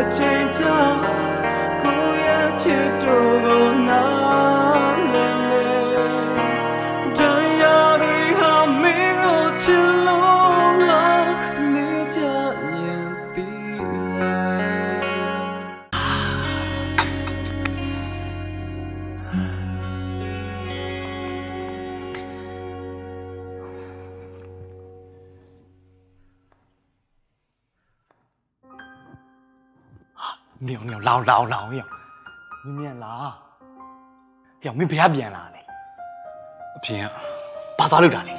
အချိ နေအောင်နေအောင်လောင်လောင်လောင်ရမင်းမြန်လာဟဲ့မင်းဘယ်ကပြန်လာလဲအပြင်ကဘာသားလို့တာလဲ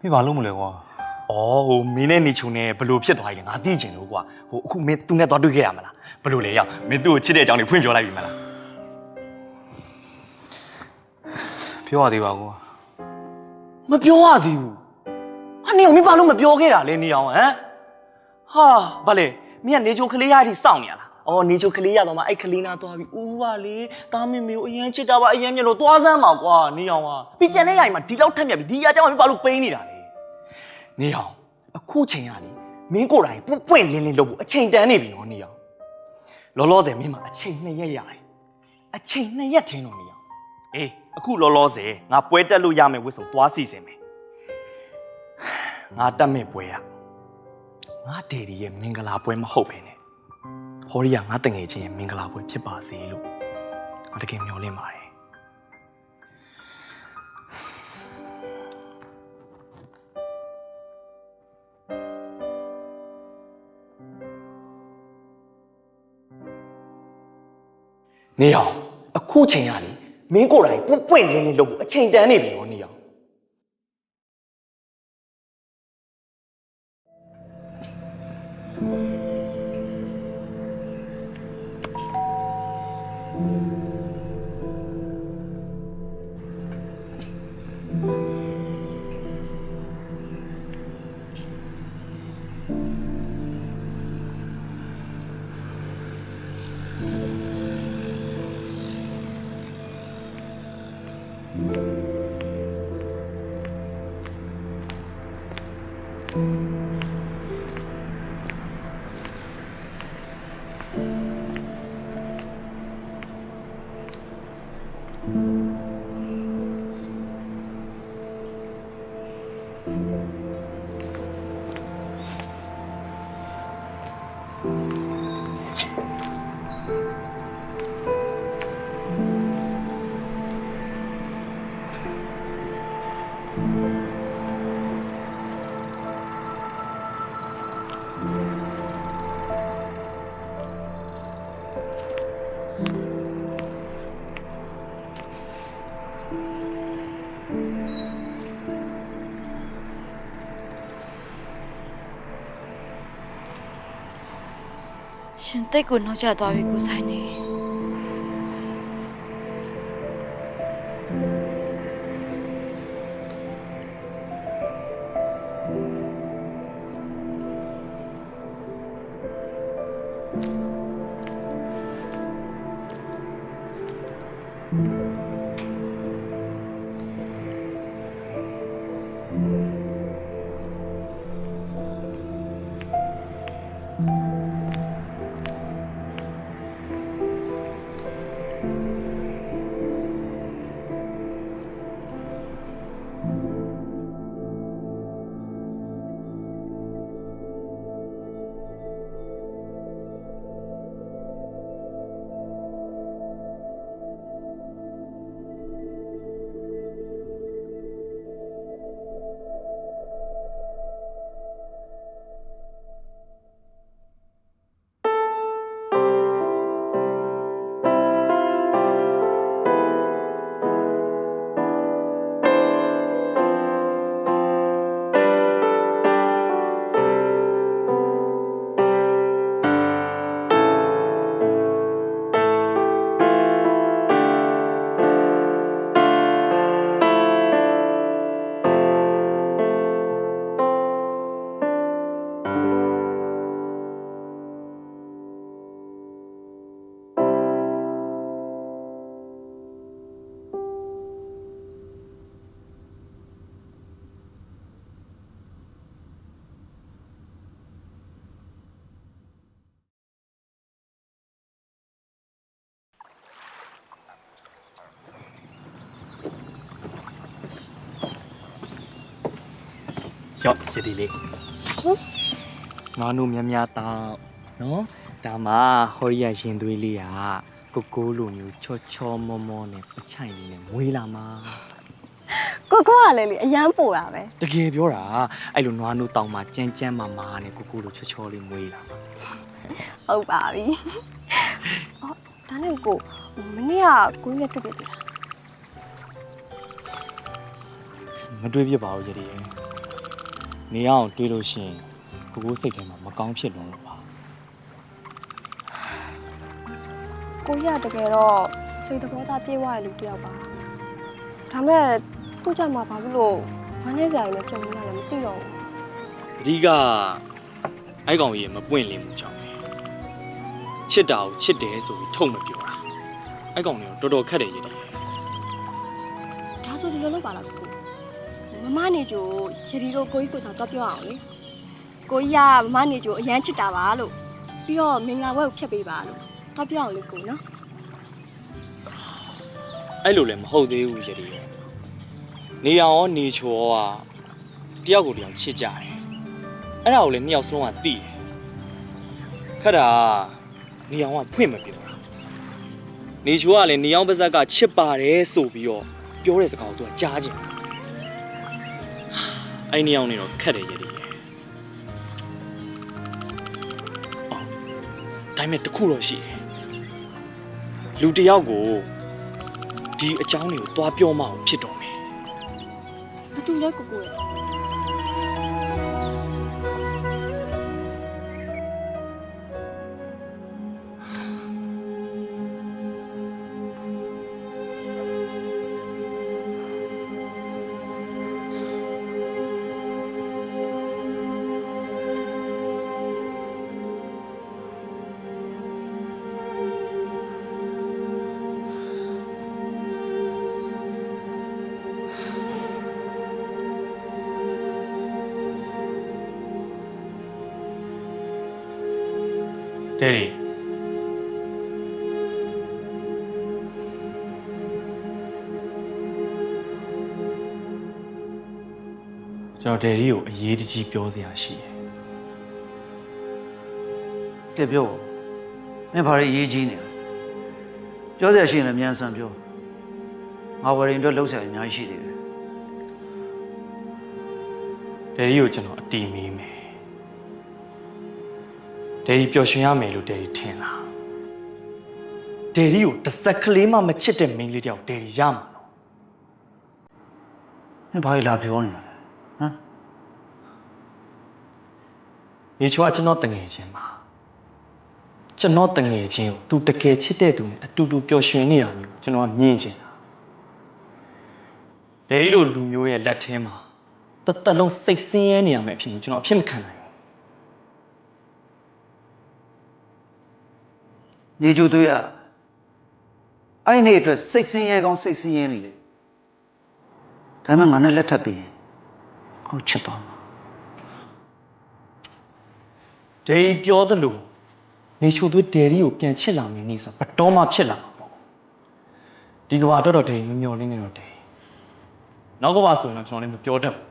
မင်းဘာလုပ်မလဲကွာအော်ဟိုမင်းနဲ့နေချုံနဲ့ဘလို့ဖြစ်သွားပြီလဲငါသိချင်လို့ကွာဟိုအခုမင်းသူနဲ့သွားတွေ့ခဲ့ရမလားဘလို့လဲရောက်မင်းသူ့ကိုချစ်တဲ့အကြောင်းတွေဖွင့်ပြောလိုက်ပြီမလားပြောရသေးပါကွာမပြောရသေးဘူးဟာနေအောင်မင်းဘာလို့မပြောခဲ့တာလဲနေအောင်ဟမ်ဟာဘာလဲ မင်းကနေချုံကလေးရအထိစောင့်နေရလားအော်နေချုံကလေးရတော့မှအဲ့ကလေးနာသွားပြီဦးပါလေတားမင်းမေကိုအရင်ချစ်တာပါအရင်မြင်လို့သွားစမ်းပါကွာနေအောင်ဟာပြီးကျန်တဲ့ຢာင်မှာဒီလောက်ထက်မြက်ပြီဒီຢာကြောင့်မင်းဘာလို့ပိန်းနေတာလဲနေအောင်အခုချိန်ရလေမင်းကိုယ်တိုင်ပွပွင့်လင်းလင်းလုပ်ဖို့အချိန်တန်နေပြီနော်နေအောင်လောလောဆယ်မင်းမှာအချိန်နှစ်ရက်ရတယ်အချိန်နှစ်ရက်ထင်းတော့နေအောင်အေးအခုလောလောဆယ်ငါပွဲတက်လို့ရမယ်ဝစ်စုံသွားစီစဉ်မယ်ငါတက်မဲ့ပွဲရ ငါဒေဒီရဲ့မင်္ဂလာပွဲမဟုတ်ပဲနဲ့ဟောရီကငါတငယ်ချင်းရဲ့မင်္ဂလာပွဲဖြစ်ပါစေလို့ငါတကယ်မျှော်လင့်ပါတယ်နေအောင်အခုချိန်ရလေမင်းကိုယ်တိုင်ပွပွင့်လင်းလင်းလုပ်ဖို့အချိန်တန်နေပြီနော်နေအောင် ရှင်တိတ်ကိုနှောက်ချသွားပြီကိုဆိုင်နေ ကြောက်ရည်ဒီလေးငါတို့များများတောက်နော်ဒါမှဟောရီယာရင်သွေးလေးကကိုကိုလိုမျိုးချောချောမောမောနဲ့ပချိုင်လေးနဲ့မွေးလာမှာကိုကိုကလည်းလေအရန်ပို့တာပဲတကယ်ပြောတာအဲ့လိုနွားနိုးတောင်မှာကြမ်းကြမ်းမာမာနဲ့ကိုကိုလိုချောချောလေးမွေးလာမှာဟုတ်ပါပြီအော်ဒါနဲ့ကိုမနေ့ကကိုကြီးနဲ့တွေ့ပြီလားမတွေးပြပါဘူးရည် ဒီရဲ့နေအောင်တွေးလို့ရှရင်ကိုကိုစိတ်ထဲမှာမကောင်းဖြစ်လို့ပါကိုကြီးကတကယ်တော့စိတ်သဘောသားပြေးသွားရလူတစ်ယောက်ပါဒါမဲ့သူ့ကြောင့်မှဘာဖြစ်လို့မနေ့ကလည်းကြုံရလည်းမသိတော့ဘူးအဓိကအဲ့ကောင်ကြီးမပွင့်လင်းမှုကြောင့်ပဲချစ်တာကိုချစ်တယ်ဆိုပြီးထုံမပြောတာအဲ့ကောင်ကြီးတော်တော်ခက်တယ်ရည်ဒီရဲ့ဒါဆိုဒီလိုလုပ်ပါလားကို မမနေကြိုရည်ဒီတို့ကိုကြီးကိုသာတော့ပြောအောင်လေကိုကြီးကမမနေကြိုအရန်ချစ်တာပါလို့ပြီးတော့မင်္ဂလာဘွဲကိုဖျက်ပေးပါလို့တော့ပြောအောင်လေကိုနော်အဲ့လိုလည်းမဟုတ်သေးဘူးရည်ဒီရဲ့နေအောင်ရောနေချောရောကတယောက်ကိုတယောက်ချစ်ကြတယ်အဲ့ဒါကိုလည်းနှစ်ယောက်စလုံးကသိတယ်ခက်တာကနေအောင်ကဖွင့်မပြောတာနေချောကလည်းနေအောင်ပါဇက်ကချစ်ပါတယ်ဆိုပြီးတော့ပြောတဲ့စကားကိုသူကကြားချင်တယ် အဲ့နေအောင်နေတော့ခက်တယ်ရည်ဒီရဲ့ဒါပေမဲ့တစ်ခုတော့ရှိတယ်လူတစ်ယောက်ကိုဒီအကြောင်းတွေကိုသွားပြောမှအောင်ဖြစ်တော့မယ်ဘာတူလဲကိုကိုရဲ့ တဲ့ရီကျွန်တော်ဒယ်ရီကိုအရေးတကြီးပြောစရာရှိတယ်ကဲပြောမင်းဘာတွေရေးကြီးနေလဲပြောစရာရှိရင်လည်းမြန်ဆန်ပြောငါဝရင်တို့လှုပ်ဆရာအများကြီးရှိသေးတယ်ဒယ်ရီကိုကျွန်တော်အတီးမေးမယ် ဒယ်ရီပျော်ရွှင်ရမယ်လို့ဒယ်ရီထင်လားဒယ်ရီကိုတစ်စက်ကလေးမှမချစ်တဲ့မိန်းကလေးတယောက်ဒယ်ရီရမှာနော်မင်းဘာတွေလာပြောနေလဲဟမ်နေချောကကျွန်တော်တငယ်ချင်းပါကျွန်တော်တငယ်ချင်းကိုသူတကယ်ချစ်တဲ့သူနဲ့အတူတူပျော်ရွှင်နေတာမျိုးကျွန်တော်ကမြင်ချင်တာဒယ်ရီလိုလူမျိုးရဲ့လက်ထဲမှာတသက်လုံးစိတ်ဆင်းရဲနေရမယ်အဖြစ်ကိုကျွန်တော်အဖြစ်မခံနိုင်ဘူး နေကြသွေးရအဲ့ဒီနေ့အတွက်စိတ်ဆင်းရဲကောင်းစိတ်ဆင်းရဲနေလေဒါမှငါနဲ့လက်ထပ်ပြီးရင်ဟုတ်ချစ်ပါမှာဒယ်ရီပြောသလိုနေချိုသွေးဒယ်ရီကိုပြန်ချစ်လာမင်းနေဆိုတာဘတော်မှဖြစ်လာမှာပေါ့ဒီကဘာတော့တော့ဒယ်ရီမမျော်လင်းနေတော့ဒယ်ရီနောက်ကဘာဆိုရင်တော့ကျွန်တော်လည်းမပြောတတ်ဘူး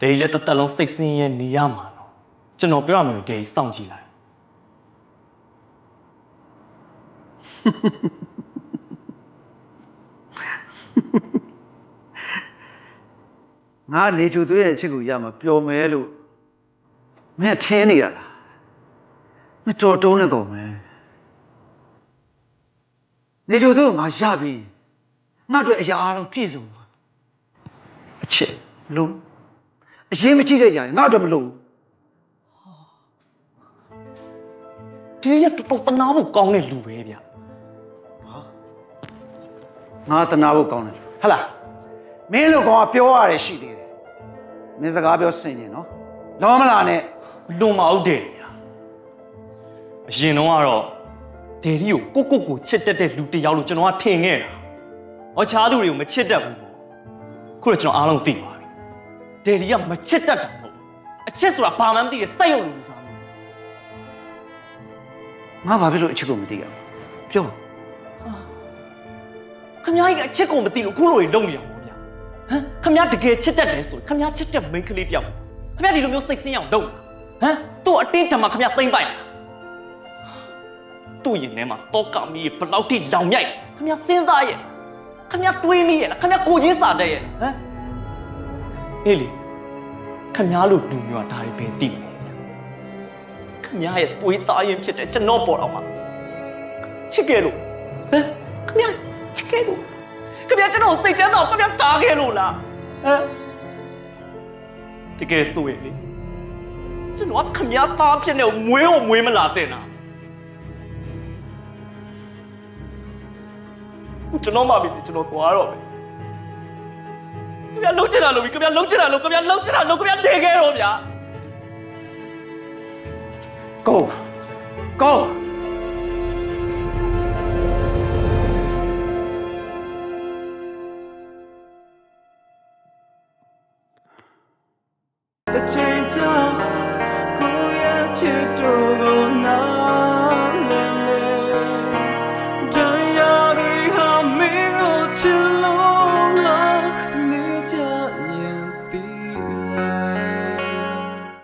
ဒယ်ရီလည်းတစ်သက်လုံးစိတ်ဆင်းရဲနေရမှာတော့ကျွန်တော်ပြောရမယ်ဒယ်ရီစောင့်ကြည့်လိုက် ငါနေကြသွေးရဲ့အချစ်ကိုရမှာပျော်မယ်လို့မင်းထင်းနေရလားမင်းတော်တုံးနေတော့မယ်နေကြသွေးကိုငါရပြီငါတို့အရာအားလုံးပြည့်စုံသွားအချစ်လို့အရင်မကြည့်တဲ့ຢာငါတို့မလို့ဒယ်ရီကတော်တော်တနာဖို့ကောင်းတဲ့လူပဲဗျ ငါတနာဖို့ကောင်းတယ်ဟဟလားမင်းတို့ကောင်ကပြောရတယ်ရှိသေးတယ်မင်းစကားပြောစင်ရင်နော်လောမလာနဲ့လွန်မအောင်ဒယ်ရီဟာအရင်တော့ကတော့ဒယ်ရီကိုကိုကိုကိုချစ်တတ်တဲ့လူတစ်ယောက်လို့ကျွန်တော်ကထင်ခဲ့တာ။ဟောချားသူတွေကိုမချစ်တတ်ဘူးပေါ့။ခုတော့ကျွန်တော်အားလုံးသိပါပြီ။ဒယ်ရီကမချစ်တတ်တာမဟုတ်ဘူး။အချစ်ဆိုတာဘာမှမသိတဲ့စိုက်ရုပ်လူစားမျိုးငါဘာဖြစ်လို့အချစ်ကိုမသိရဘူးပြော။ ခမကြီးကအချစ်ကိုမသိလို့ခုလိုတွေလုံနေရမှာဗျာမ်ခမရတကယ်ချစ်တတ်တယ်ဆိုရင်ခမရချစ်တဲ့မိန်းကလေးတယောက်ခမရဒီလိုမျိုးစိတ်ဆင်းရအောင်လုပ်လားဟမ်သူ့အတင်းတမခမရသိမ့်ပိုက်လားသူ့ရင်ထဲမှာတောကမီးဘယ်လောက်ထိလောင်မြိုက်ခမရစဉ်းစားရဲ့ခမရတွေးမိရဲ့လားခမရကိုချင်းစာတတ်ရဲ့ဟမ်အေးလေခမရလို့လူမျိုးကဒါတွေပဲသိမလဲခမရရဲ့တွေးသားရင်ဖြစ်တဲ့ကျွန်တော်ပေါ်တော့မှာချစ်ခဲ့လို့ဟမ် ခမရချစ်ခဲ့လို့ခမရကျွန်တော်စိတ်ချမ်းသာခမရတားခဲ့လို့လားဟမ်တကယ်ဆိုရင်လေကျွန်တော်ကခမရသားဖြစ်နေမွေးကိုမွေးမလာတဲ့နာကျွန်တော်မှပြီစီကျွန်တော်သွားတော့မယ်ခမရလုံးချင်တာလို့ပြီခမရလုံးချင်တာလို့ခမရလုံးချင်တာလို့ခမရနေခဲ့တော့ဗျာကိုကို